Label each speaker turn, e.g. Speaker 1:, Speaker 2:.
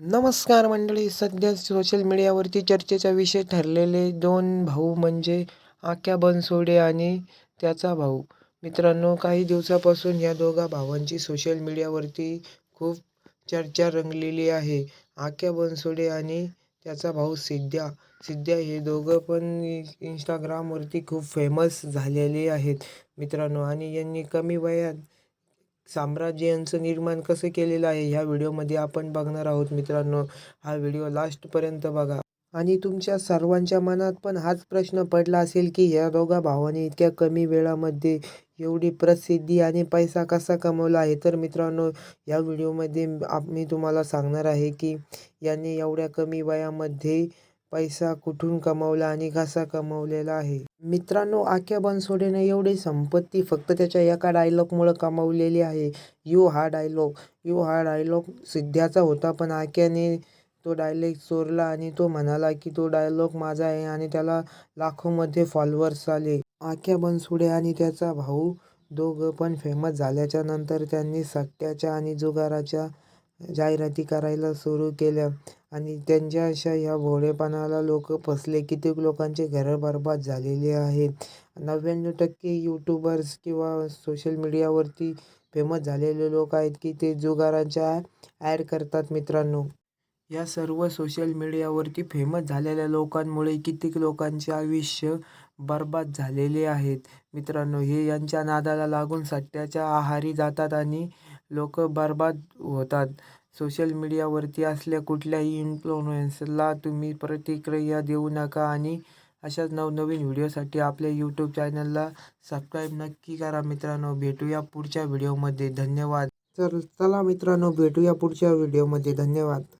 Speaker 1: नमस्कार मंडळी सध्या सोशल मीडियावरती चर्चेचा विषय ठरलेले दोन भाऊ म्हणजे आक्या बनसोडे आणि त्याचा भाऊ. मित्रांनो काही दिवसापासून या दोघा भावांची सोशल मीडियावरती खूप चर्चा रंगलेली आहे. आक्या बनसोडे आणि त्याचा भाऊ सिद्ध्या सिद्ध्या हे दोघं पण इंस्टाग्रामवरती खूप फेमस झालेले आहेत मित्रांनो आणि यांनी कमी वयात साम्राज्यांचं निर्माण कसं केलेलं आहे ह्या व्हिडिओमध्ये आपण बघणार आहोत मित्रांनो. हा व्हिडिओ लास्टपर्यंत बघा. आणि तुमच्या सर्वांच्या मनात पण हाच प्रश्न पडला असेल की ह्या दोघा भावाने इतक्या कमी वेळामध्ये एवढी प्रसिद्धी आणि पैसा कसा कमवला आहे? तर मित्रांनो या व्हिडिओमध्ये आप मी तुम्हाला सांगणार आहे की यांनी एवढ्या कमी वयामध्ये पैसा कुठून कमवला आणि कसा कमवलेला आहे? मित्रांनो आख्या बनसोडेने एवढी संपत्ती फक्त त्याच्या एका डायलॉगमुळं कमावलेली आहे. यू हा डायलॉग यू हा डायलॉग सिद्ध्याचा होता पण आक्याने तो डायलॉग चोरला आणि तो म्हणाला की तो डायलॉग माझा आहे आणि त्याला लाखोमध्ये फॉलोअर्स आले. आख्या बनसोडे आणि त्याचा भाऊ दोघं पण फेमस झाल्याच्यानंतर त्यांनी सट्ट्याच्या आणि जुगाराच्या जाहिराती करायला सुरू केल्या आणि त्यांच्या अशा ह्या भोळेपणाला लोक फसले. कित्येक लोकांचे घरं बरबाद झालेले आहेत नव्याण्णव टक्के यूट्यूबर्स किंवा सोशल मीडियावरती फेमस झालेले लोक आहेत की ते जुगाराच्या ॲड करतात मित्रांनो. या सर्व सोशल मीडियावरती फेमस झालेल्या लोकांमुळे कित्येक लोकांचे आयुष्य बरबाद झालेले आहेत. मित्रांनो हे यांच्या नादाला लागून सट्ट्याच्या आहारी जातात आणि लोक बरबाद होतात. सोशल मीडियावरती असल्या कुठल्याही इन्फ्लुएन्सला तुम्ही प्रतिक्रिया देऊ नका आणि अशाच नवनवीन व्हिडिओसाठी आपल्या यूट्यूब चॅनलला सबस्क्राईब नक्की करा मित्रांनो. भेटूया पुढच्या व्हिडिओमध्ये. धन्यवाद. तर चला मित्रांनो भेटूया पुढच्या व्हिडिओमध्ये. धन्यवाद.